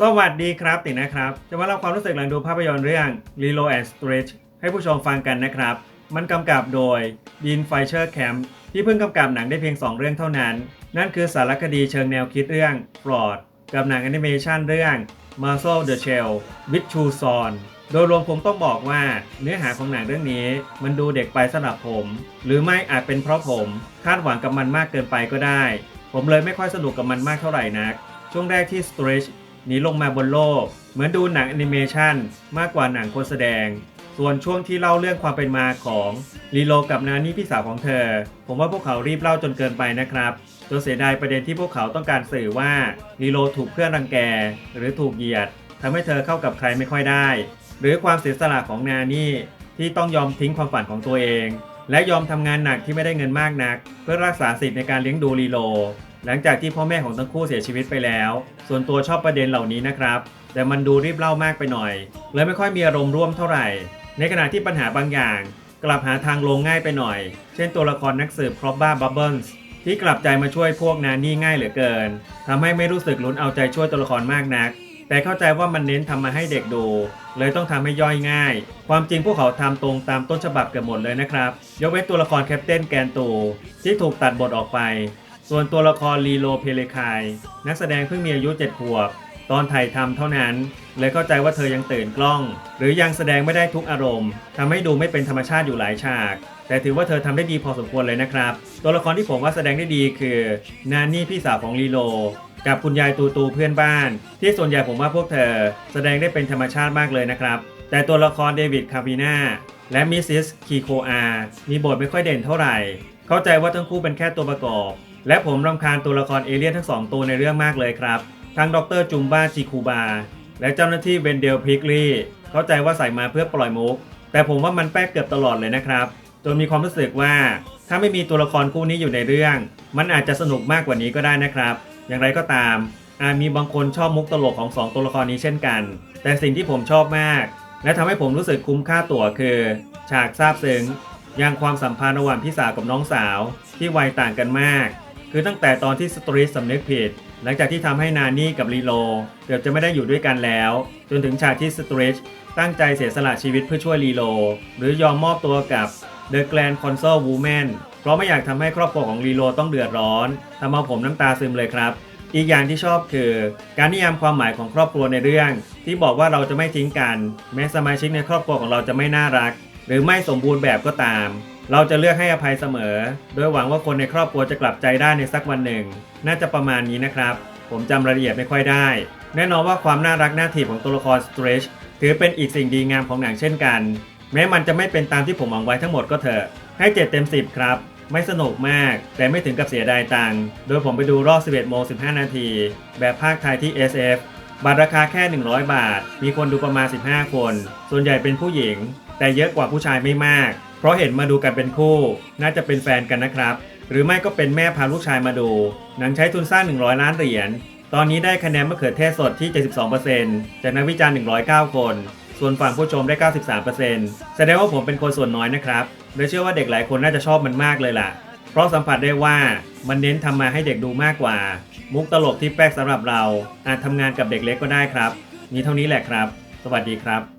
สวัสดีครับตินะครับ จะมาเล่าความรู้สึกหลังดูภาพยนตร์เรื่อง Lilo and Stitch ให้ผู้ชมฟังกันนะครับ มันกำกับโดยดีนไฟเชอร์แคมป์ที่เพิ่งกำกับหนังได้เพียง 2 เรื่องเท่านั้น นั่นคือสารคดีเชิงแนวคิดเรื่อง Fraud กับหนังแอนิเมชันเรื่อง Marcel the Shell with Chu Son โดยรวมผมต้องบอกว่าเนื้อหาของหนังเรื่องนี้มันดูเด็กไปสำหรับผม หรือไม่อาจเป็นเพราะผมคาดหวังกับมันมากเกินไปก็ได้ ผมเลยไม่ค่อยสนุกกับมันมากเท่าไหร่นัก ช่วงแรกที่ Stretch หนีลงมาบนโลก เหมือนดูหนังแอนิเมชันมากกว่าหนังคนแสดง ส่วนช่วงที่เล่าเรื่องความเป็นมาของลีโลกับนานี่พี่สาวของเธอ ผมว่าพวกเขารีบเล่าจนเกินไปนะครับจนเสียดายประเด็นที่พวกเขาต้องการสื่อว่าลีโลถูกเพื่อนรังแก หรือถูกเหยียดทำให้เธอเข้ากับใครไม่ค่อยได้ หรือความเสียสละของนานี่ที่ต้องยอมทิ้งความฝันของตัวเอง และยอมทำงานหนักที่ไม่ได้เงินมากนัก เพื่อรักษาสิทธิ์ในการเลี้ยงดูลีโล หลังจากที่พ่อแม่ของทั้งคู่เสียชีวิตไปแล้ว ส่วนตัวชอบประเด็นเหล่านี้นะครับ แต่มันดูรีบเล่ามากไปหน่อยเลยไม่ค่อยมีอารมณ์ร่วมเท่าไหร่ ในขณะที่ปัญหาบางอย่าง กลับหาทางลงง่ายไปหน่อย เช่นตัวละครนักสืบครอบบ้าบับเบิลส์ที่กลับใจมาช่วยพวกนานี่ง่ายเหลือเกินทำให้ไม่รู้สึกลุ้นเอาใจช่วยตัวละครมากนัก แต่เข้าใจว่ามันเน้นทำมาให้เด็กดู เลยต้องทำให้ย่อยง่าย ความจริงพวกเขาทำตรงตามต้นฉบับเกือบหมดเลยนะครับ ยกเว้นตัวละครแคปเตนแกนตูที่ถูกตัดบทออกไป ส่วนตัวละครลีโลเพเลคาย นักแสดงเพิ่งมีอายุ7ขวบ ตอนถ่ายทำเท่านั้น เลยเข้าใจว่าเธอยังตื่นกล้อง หรือยังแสดงไม่ได้ทุกอารมณ์ทำให้ดูไม่เป็นธรรมชาติอยู่หลายฉาก แต่ถือว่าเธอทำได้ดีพอสมควรเลยนะครับ ตัวละครที่ผมว่าแสดงได้ดีคือ นานี่พี่สาวของลีโลกับคุณยายตูตูเพื่อนบ้าน ที่ส่วนใหญ่ผมว่าพวกเธอ แสดงได้เป็นธรรมชาติมากเลยนะครับ แต่ตัวละครเดวิดคาวิน่าและมิสซิสคีโคอามีบทไม่ค่อยเด่นเท่าไหร่ เข้าใจว่าทั้งคู่เป็นแค่ตัวประกอบ และผมรำคาญตัวละครเอเลี่ยนทั้งสองตัวในเรื่องมากเลยครับ ทั้งดรจุมบ้าจิคูบา และเจ้าหน้าที่เวนเดลพิกลี่เข้าใจว่าใส่มาเพื่อปล่อยมุก แต่ผมว่ามันแป๊กเกือบตลอดเลยนะครับ จนมีความรู้สึกว่าถ้าไม่มีตัวละครคู่นี้อยู่ในเรื่อง มันอาจจะสนุกมากกว่านี้ก็ได้นะครับ อย่างไรก็ตามอาจมีบางคนชอบมุกตลกของสองตัวละครนี้เช่นกัน แต่สิ่งที่ผมชอบมาก และทำให้ผมรู้สึกคุ้มค่าตั๋วคือ ฉากซาบซึ้งอย่างความสัมพันธ์ระหว่างพี่สาวกับน้องสาวที่วัยต่างกันมาก คือตั้งแต่ตอนที่สตรีทสำนึกผิด หลังจากที่ทำให้นานี่กับลีโล เกือบจะไม่ได้อยู่ด้วยกันแล้ว จนถึงฉากที่สตรีทตั้งใจเสียสละชีวิตเพื่อช่วยลีโล หรือยอมมอบตัวกับ The Grand Console Woman เพราะไม่อยากทำให้ครอบครัวของลีโลต้องเดือดร้อนทำเอาผมน้ำตาซึมเลยครับ อีกอย่างที่ชอบคือ การนิยามความหมายของครอบครัวในเรื่อง ที่บอกว่าเราจะไม่ทิ้งกัน แม้สมาชิกในครอบครัวของเราจะไม่น่ารัก หรือไม่สมบูรณ์แบบก็ตาม เราจะเลือกให้อภัยเสมอ โดยหวังว่าคนในครอบครัวจะกลับใจได้ในสักวันหนึ่ง น่าจะประมาณนี้นะครับ ผมจำรายละเอียดไม่ค่อยได้ แน่นอนว่าความน่ารักน่าถีบของตัวละครสเตรชถือเป็นอีกสิ่งดีงามของหนังเช่นกัน แม้มันจะไม่เป็นตามที่ผมหวังไว้ทั้งหมดก็เถอะ ให้ 7 เต็ม 10 ครับ ไม่สนุกมาก แต่ไม่ถึงกับเสียดายตังค์ โดยผมไปดูรอบ 11โมง15 นาที แบบภาคไทยที่ SF บัตรราคาแค่ 100 บาท มีคนดูประมาณ 15 คน ส่วนใหญ่เป็นผู้หญิง แต่เยอะกว่าผู้ชายไม่มาก เพราะเห็นมาดูกันเป็นคู่ น่าจะเป็นแฟนกันนะครับ หรือไม่ก็เป็นแม่พาลูกชายมาดู หนังใช้ทุนสร้าง 100 ล้านเหรียญ ตอนนี้ได้คะแนนมะเขือเทศสดที่ 72%จากนักวิจารณ์ 109 คน ส่วนฝั่งผู้ชมได้ 93%แสดงว่าผมเป็นคนส่วนน้อยนะครับโดยเชื่อว่าเด็กหลายคนน่าจะชอบมันมากเลยล่ะ เพราะสัมผัสได้ว่ามันเน้นทำมาให้เด็กดูมากกว่า มุกตลกที่แป๊กสำหรับเรา อาจทำงานกับเด็กเล็กก็ได้ครับ มีเท่านี้แหละครับ สวัสดีครับ